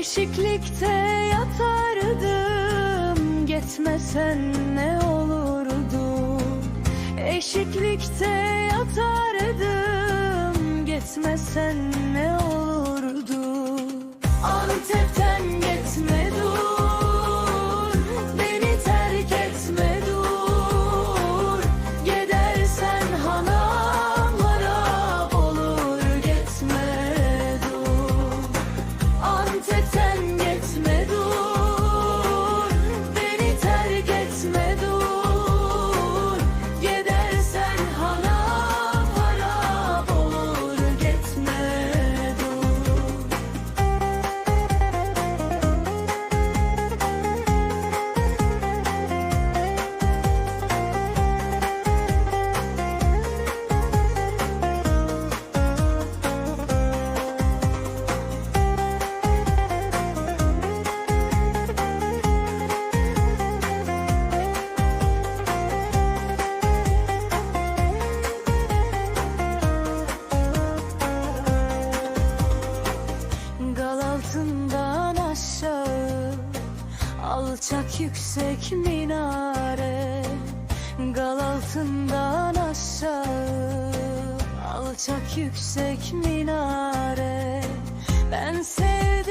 Eşiklikte yatardım Gitmesen ne olurdu? Eşiklikte yatardım Gitmesen Alçak yüksek minare Gal altından aşağı. Alçak yüksek minare Ben sev